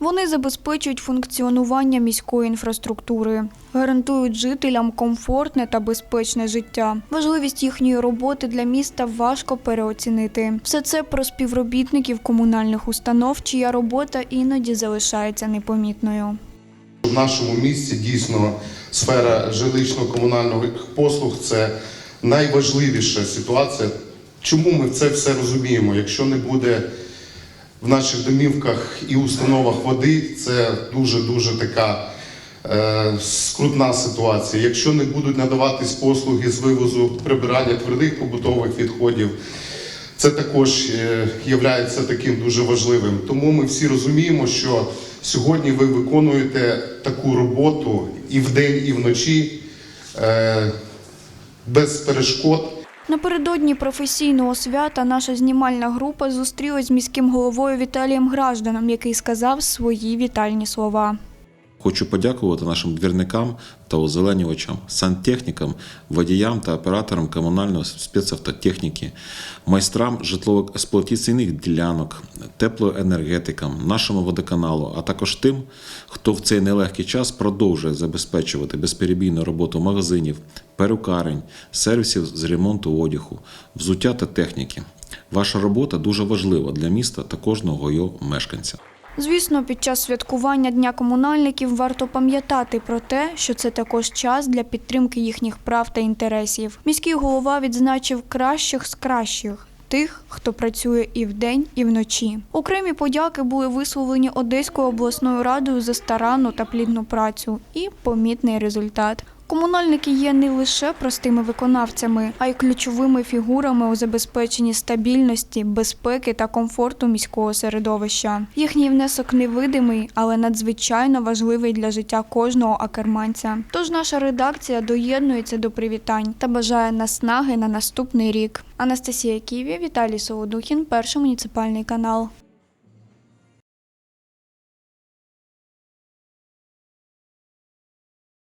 Вони забезпечують функціонування міської інфраструктури, гарантують жителям комфортне та безпечне життя. Важливість їхньої роботи для міста важко переоцінити. Все це про співробітників комунальних установ, чия робота іноді залишається непомітною. В нашому місті дійсно сфера жилищно-комунальних послуг це найважливіша ситуація. Чому ми це все розуміємо? Якщо не буде в наших домівках і установах води, це дуже дуже така е, скрутна ситуація. Якщо не будуть надаватись послуги з вивозу прибирання твердих побутових відходів, це також є таким дуже важливим. Тому ми всі розуміємо, що сьогодні ви виконуєте таку роботу і вдень, і вночі е, без перешкод. Напередодні професійного свята наша знімальна група зустрілась з міським головою Віталієм Гражданом, який сказав свої вітальні слова. Хочу подякувати нашим двірникам та озеленювачам, сантехнікам, водіям та операторам комунальної спецавтотехніки, майстрам житлово-експлуатаційних ділянок, теплоенергетикам, нашому водоканалу, а також тим, хто в цей нелегкий час продовжує забезпечувати безперебійну роботу магазинів, перукарень, сервісів з ремонту одягу, взуття та техніки. Ваша робота дуже важлива для міста та кожного його мешканця. Звісно, під час святкування Дня комунальників варто пам'ятати про те, що це також час для підтримки їхніх прав та інтересів. Міський голова відзначив кращих з кращих. Тих, хто працює і вдень, і вночі. Окремі подяки були висловлені Одеською обласною радою за старанну та плідну працю і помітний результат. Комунальники є не лише простими виконавцями, а й ключовими фігурами у забезпеченні стабільності, безпеки та комфорту міського середовища. Їхній внесок невидимий, але надзвичайно важливий для життя кожного акерманця. Тож наша редакція доєднується до привітань та бажає наснаги на наступний рік. Анастасія Ківі, Віталій Солодухін, перший муніципальний канал.